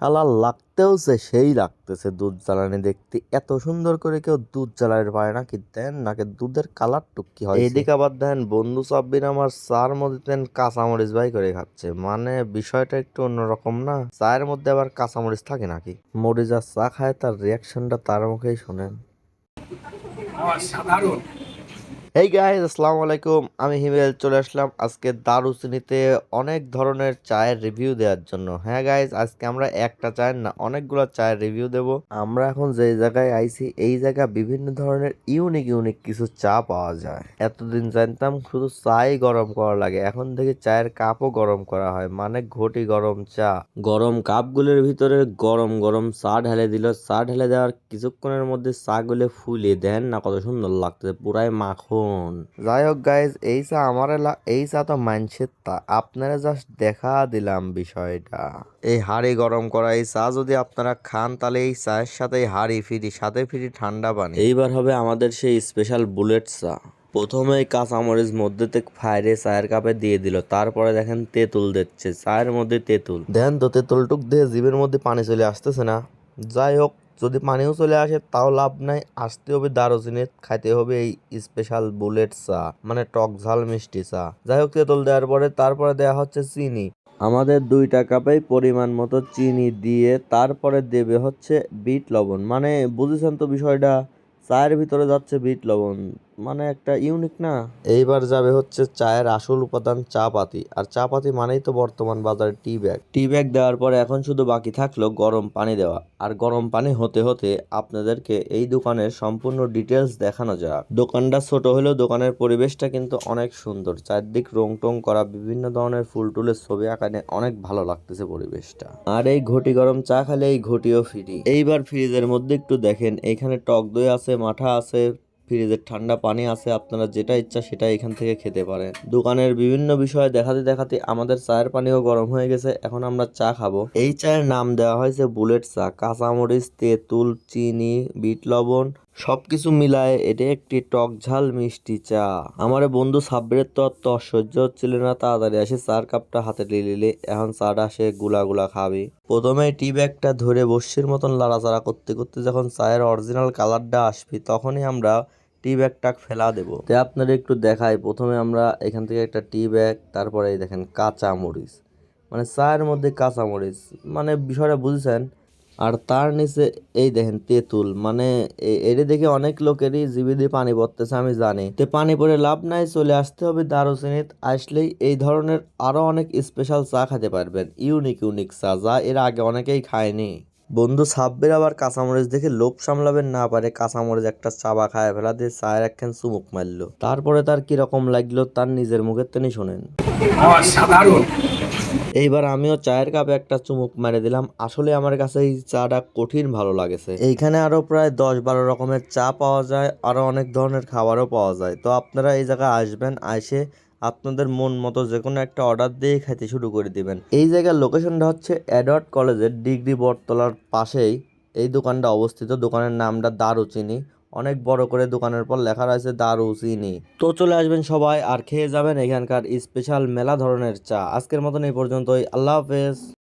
শালা লাগতেও সে সেই লাগতেছে দুধ জ্বালানি দেখতে। এত সুন্দর করে কেউ দুধ জ্বালানি পারে নাকি? দেন নাকি দুধের কালার টুকি হয় এদিকে আবার দেন বন্ধু সাব্বির আমার চার মধ্যে দেন কাঁচামরিচ ভাই করে খাচ্ছে। মানে বিষয়টা একটু অন্যরকম না? চায়ের মধ্যে আবার কাঁচামরিচ থাকে নাকি? মরিচ আর চা খায় তার রিয়াকশনটা তার মুখেই শোনেন। অসাধারণ। এই গাইজ আসসালামু আলাইকুম। আমি হিমেল, চলে আসলাম আজকে দারুচিনিতে অনেক ধরনের চায়ের রিভিউ দেওয়ার জন্য। হ্যাঁ গাইজ আজকে আমরা একটা চায়ের না, অনেকগুলো চায়ের রিভিউ দেব। আমরা এখন যে জায়গায় আইছি, এই জায়গা বিভিন্ন ধরনের ইউনিক ইউনিক কিছু চা পাওয়া যায়। এতদিন জানতাম শুধু চাই গরম করা লাগে, এখন থেকে চায়ের কাপও গরম করা হয় মানে ঘটি গরম চা। গরম কাপগুলোর ভিতরে গরম গরম চা ঢেলে দিল। চা ঢেলে দেওয়ার কিছুক্ষণের মধ্যে চা গুলো ফুলে দেন না, কত সুন্দর লাগতেছে, পুরাই মাখন যাই হোক গাইজ এই চা আমার এই চা তো মানছের তা। আপনারা জাস্ট দেখা দিলাম বিষয়টা। এই হাড়ি গরম করা এই চা যদি আপনারা খান তাহলে এই চায়ের সাথে হাড়ি ফিরি সাথে ফিরি ঠান্ডা পানি। এইবার হবে আমাদের সেই স্পেশাল বুলেট চা। প্রথমে কাঁচামরিচ মধ্যে থেকে ফায়ারে চায়ের কাপে দিয়ে দিল। তারপরে দেখেন তেঁতুল দিচ্ছে চায়ের মধ্যে তেঁতুল। দেখেন তো তেঁতুলটুক দিয়ে জিভের মধ্যে পানি চলে আসতেছে না। যাই হোক যদি পানিও চলে আসে, তাও লাভ নাই। আসতে হবে দারুচিনি খাইতে হবে এই স্পেশাল বুলেট চা মানে টক ঝাল মিষ্টি চা। যাই হোক, তেঁতুল দেওয়ার পরে তারপরে দেওয়া হচ্ছে চিনি। আমাদের দুইটা কাপেই পরিমাণ মতো চিনি দিয়ে তারপরে দেবে হচ্ছে বিট লবণ। মানে বুঝেছেন তো বিষয়টা? চায়ের ভিতরে যাচ্ছে বিট লবণ। মানে একটা ইউনিক না? এইবার যাবে হচ্ছে চায়ের আসল উপাদান চা পাতি আর চা পাতি মানেই তো বর্তমান বাজারে টি ব্যাগ টি ব্যাগ দেওয়ার পরে এখন শুধু বাকি থাকল গরম পানি দেওয়া। আর গরম পানি হতে হতে আপনাদেরকে এই দোকানের সম্পূর্ণ ডিটেলস দেখানো যাক। দোকানটা ছোট হলেও দোকানের পরিবেশটা কিন্তু অনেক সুন্দর। চারদিক রং টং করা বিভিন্ন ধরনের ফুল টুলের ছবি আঁকানে অনেক ভালো লাগতেছে পরিবেশটা। আর এই ঘটি গরম চা খেলে এই ঘটিও ফ্রি এইবার ফ্রিজের মধ্যে একটু দেখেন, এখানে টক দই আছে, মাঠা আছে ফ্রিজের ঠান্ডা পানি আছে, আপনারা যেটা ইচ্ছা সেটা এখান থেকে খেতে পারেন। দোকানের বিভিন্ন বিষয়ে দেখাতে দেখাতে আমাদের চায়ের পানিও গরম হয়ে গেছে, এখন আমরা চা খাব। এই চায়ের নাম দেওয়া হয়েছে বুলেট চা, কাঁচামরিচ, তেঁতুল, চিনি, বিট লবণ। সবকিছু মিলায় এটা একটি টক ঝাল মিষ্টি চা। আমার বন্ধু সাব্বিরের তো অত অসহ্য হচ্ছিল না, তাড়াতাড়ি আসে চার কাপটা হাতে নিলে, এখন চাটা সে গুলা গুলা খাবে। প্রথমে টি ব্যাগটা ধরে বসির মতন লাড়াচাড়া করতে করতে যখন চায়ের অরিজিনাল কালারটা আসবে, তখনই আমরা টি ব্যাগটা ফেলা দেবো। তো আপনাদের একটু দেখাই, প্রথমে আমরা এখান থেকে একটা টি ব্যাগ, তারপরে দেখেন কাঁচা মরিচ মানে চায়ের মধ্যে কাঁচা মরিচ মানে বিষয়টা বুঝছেন? আর তার নিচে এই দেখেন তেঁতুল মানে এটা দেখে অনেক লোকেরই জিবি দিয়ে পানি পড়তেছে, আমি জানি। তো পানি পরে লাভ নাই, চলে আসতে হবে দারুচিনিত আসলেই এই ধরনের আরও অনেক স্পেশাল চা খেতে পারবেন। ইউনিক ইউনিক চা, যা এর আগে অনেকেই খায়নি। বন্ধু সাব্বির আবার কাঁচামরিচ দেখে লোভ সামলাবেন না পারে। কাঁচামরিচ একটা চাবা খায় ফেলা দিয়ে চায়ের একখান চুমুক মারলো। তারপরে তার কীরকম লাগল তার নিজের মুখের তিনি শোনেন। এইবার আমিও চায়ের কাপে একটা চুমুক মেরে দিলাম। আসলে আমার কাছে এই চাটা কঠিন ভালো লাগেছে। এইখানে আরও প্রায় দশ বারো রকমের চা পাওয়া যায় আরও অনেক ধরনের খাবারও পাওয়া যায়। তো আপনারা এই জায়গায় আসবেন আসে আপনাদের মন মতো যে কোনো একটা অর্ডার দিয়ে খাইতে শুরু করে দিবেন। এই জায়গার লোকেশনটা হচ্ছে অ্যাডওয়ার্ড কলেজের ডিগ্রি বটতলার পাশেই। এই দোকানটা অবস্থিত। দোকানের নামটা দারুচিনি। অনেক বড় করে দোকানের পর লেখা রয়েছে দারুচিনি। তো চলে আসবেন সবাই আর খেয়ে যাবেন এখানকার স্পেশাল মেলা ধরনের চা। আজকের মতন এই পর্যন্তই। আল্লাহ হাফেজ।